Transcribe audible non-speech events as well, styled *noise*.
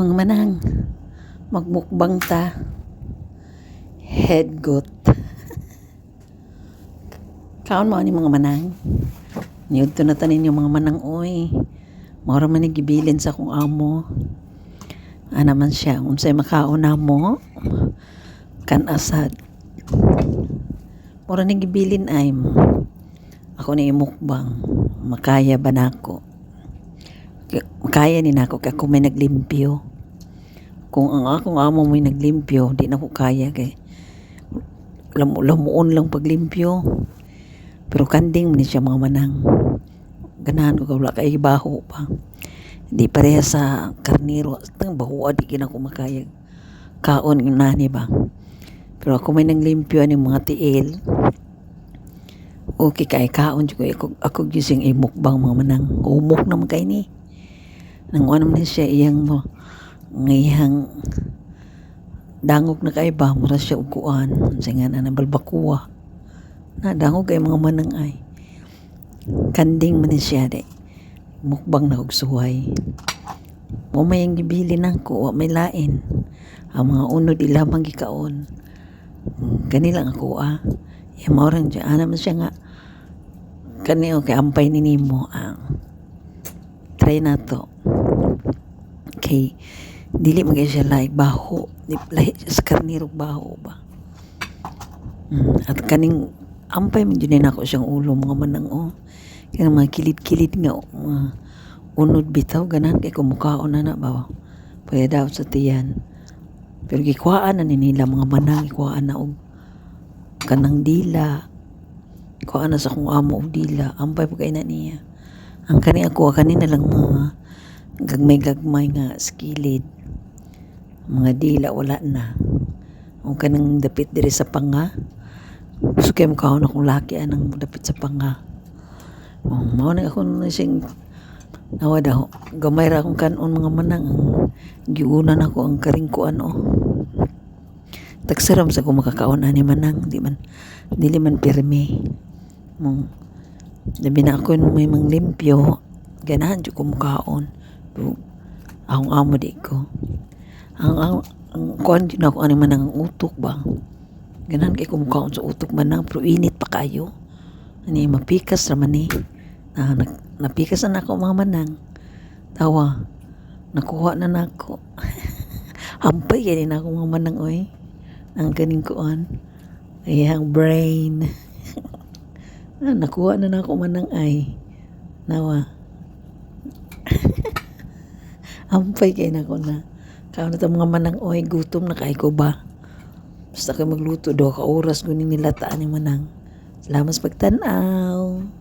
Mga manang, magmukbang ta. Head goat. *laughs* Kaon mo ni mga manang. Niyod to na tanin yung mga manang oy. Mora man gibilin sa akong amo. Ana man siya, unsay makaon na mo. Kan asad. Mora ni gibilin ay mo. Ako ni imukbang. Makaya ba nako? Makaya ni nako kay ako may naglimpyo. Kung ang akong amo may naglimpyo, di na ko kaya kay lamu lamuon lang paglimpyo. Pero kanding man siya mga manang. Ganahan ko wala kay baho pa. Di pareha sa karniro. Tang baho di kina ko makaya. Kaon yung nani ba. Pero ako may nanglimpyo ni mga tiil. Okay kay kaon ko ako ako gising imukbang mga manang. Umok naman kay ni. Nang ano man siya iyang mo ngayang dangog na kay ba? Mura siya uguan sa nga na balbakuwa na dangog kay mga manang ay. Kanding man siya de mukbang na og suway. Mo may ang gibili nako wa may lain. Ang mga unod ilamang gikaon. Kani lang ako ah mao rin siya. Ana siya nga kani o kay ampay ni nimo ang try na to. Kay dili magay siya like baho. Lahi siya sa karniro baho ba. Mm, at kaning ampay man yun ako siyang ulo mga manang oh. Kaya mga kilid-kilid nga oh, mga unod bitaw ganan. Kay kumukhaon na na ba pwede daw sa tiyan. Pero gikwaan na ni nila mga manang gikwaan na og kanang dila. Kuhaan na sa kong amo og dila. Ampay pa kay na niya. Ang kani ako kanina lang mga gagmay-gagmay nga skilid mga dila wala na. O kanang dapit diri sa panga. Gusto kayo mukhaon akong laki anang dapit sa panga. O mao na ako na sing nawa daw gamay ra akong kanon mga manang. Giunan ako ang karingkuan o tagsaram sa ko makakaon ani manang. Di man dili man pirmi. Mong labi na ako may mang limpyo. Ganahan jud ko mukaon akong amo di ko ang ang, ang kuan din ako ani man ang utok ba? Ganahan kay kumukaon sa utok man nang pero init pa kayo. Ani mapikas ra man ni. Na, na, napikas na ako mga manang. Tawa nakuha na nako. *laughs* Ampay kay na ako mga manang oy. Ang kaning kuan ayang brain. *laughs* Ah, nakuha na na ako manang ay. Nawa *laughs* ampay kay na ko na kaon na mga manang oy gutom na kay ko ba? Basta kay magluto do ka oras guning nilataan ni manang. Salamat sa pagtanaw